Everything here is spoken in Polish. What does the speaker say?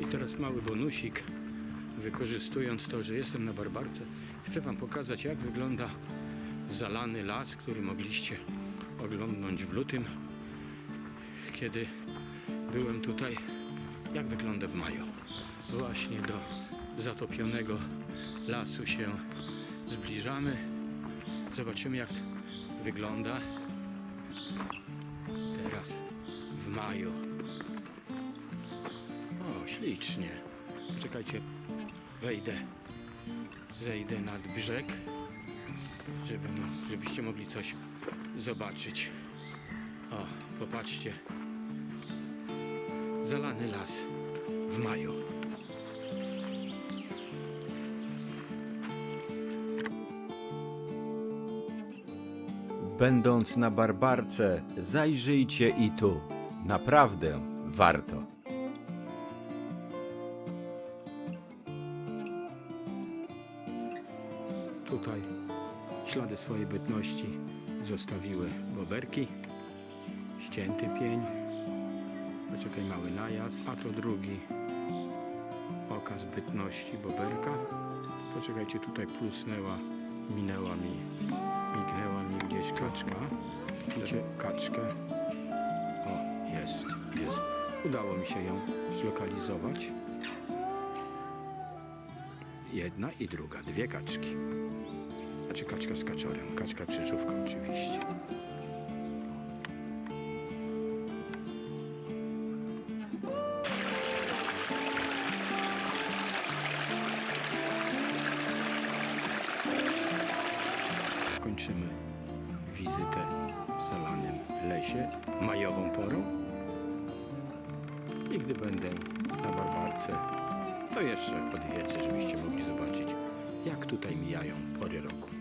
I teraz mały bonusik. Wykorzystując to, że jestem na Barbarce, chcę Wam pokazać, jak wygląda zalany las, który mogliście oglądnąć w lutym, kiedy byłem tutaj. Jak wygląda w maju? Właśnie do zatopionego lasu się zbliżamy. Zobaczymy, jak wygląda teraz w maju. Ślicznie. Czekajcie, wejdę, zejdę nad brzeg, żeby, mo- żebyście mogli coś zobaczyć. O, popatrzcie. Zalany las w maju. Będąc na Barbarce, zajrzyjcie i tu. Naprawdę warto. Tutaj ślady swojej bytności zostawiły boberki, ścięty pień, poczekaj mały najazd, a to drugi okaz bytności boberka. Poczekajcie, tutaj plusnęła, minęła mi, mignęła mi gdzieś kaczka. Widzicie kaczkę? O, jest, jest. Udało mi się ją zlokalizować. Jedna i druga, dwie kaczki. Znaczy kaczka z kaczorem, kaczka krzyżówka oczywiście. Kończymy wizytę w zalanym lesie majową porą. I gdy będę na Barbarce, to jeszcze odwiedzę, żebyście mogli zobaczyć, jak tutaj mijają pory roku.